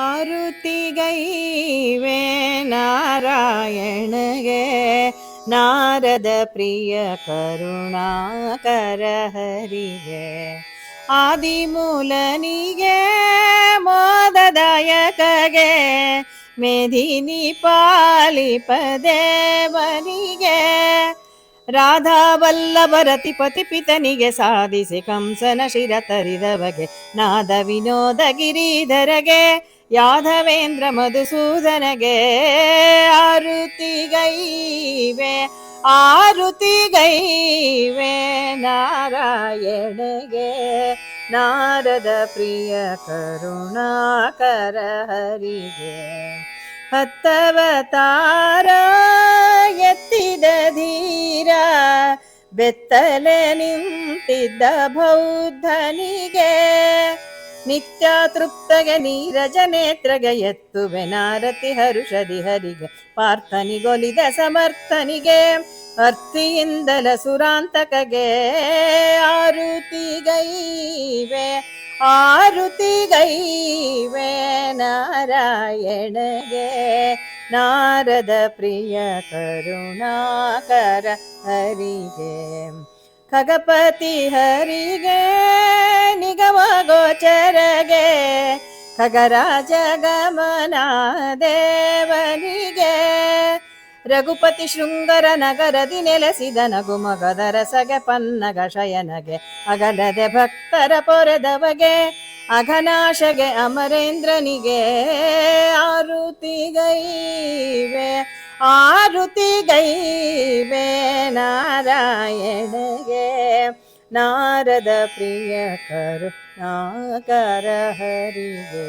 ಆರುತಿಗೈವೆ ನಾರಾಯಣಗೆ ನಾರದ ಪ್ರಿಯ ಕರುಣಾಕರ ಹರಿಗೆ ಆದಿಮೂಲನಿಗೆ ಮೋದದಾಯಕಗೆ ಮೇಧಿನಿ ಪಾಲಿ ದೇವನಿಗೆ ರಾಧಾ ವಲ್ಲಭರತಿ ಪತಿಪಿತನಿಗೆ ಸಾಧಿಸಿ ಕಂಸನ ಶಿರ ತರಿದವಗೆ ನಾದ ವಿನೋದ ಗಿರಿಧರಗೆ ಯಾದವೇಂದ್ರ ಮಧುಸೂದನಗೆ ಆರುತಿಗೈವೆ ಆರುತಿಗೈವೆ ನಾರಾಯಣಗೆ. ನಾರದ ಪ್ರಿಯ ಕರುಣಾಕರ ಹರಿಗೆ ಹತ್ತವತಾರ ಎತ್ತಿದ ಧೀರ, ಬೆತ್ತಲೆ ನಿಂತಿದ್ದ ಬೌದ್ಧನಿಗೆ. ನಿತ್ಯ ತೃಪ್ತಗೆ ನೀರಜ ನೇತ್ರಗೆ ಎತ್ತುವೆ ನಾರತಿ ಹರುಷದಿ ಹರಿಗೆ ಪಾರ್ಥನಿಗೊಲಿದ ಸಮರ್ಥನಿಗೆ ಅರ್ತಿಯಿಂದಲ ಸುರಾಂತಕಗೆ ಆರುತಿಗೈವೆ ಆರುತಿಗೈವೆ ನಾರಾಯಣಗೆ ನಾರದ ಪ್ರಿಯ ಕರುಣಾಕರ ಹರಿಗೆ ಖಗಪತಿ ಹರಿಗೆ ಖಗರಾಜ ಗಮನ ದೇವನಿಗೆ ರಘುಪತಿ ಶೃಂಗರ ನಗರದಿ ನೆಲೆಸಿದ ನಗುಮಗದ ರಸಗೆ ಪನ್ನಗ ಶಯನಗೆ ಅಗಲದೆ ಭಕ್ತರ ಪೊರೆದವಗೆ, ಅಘನಾಶಗೆ ಅಮರೇಂದ್ರನಿಗೆ. ಆರುತಿಗೈವೆ ಆರುತಿಗೈವೆ ನಾರಾಯಣಗೆ. ನಾರದ ಪ್ರಿಯ ಕರುಣಾಕರ ಹರಿಗೆ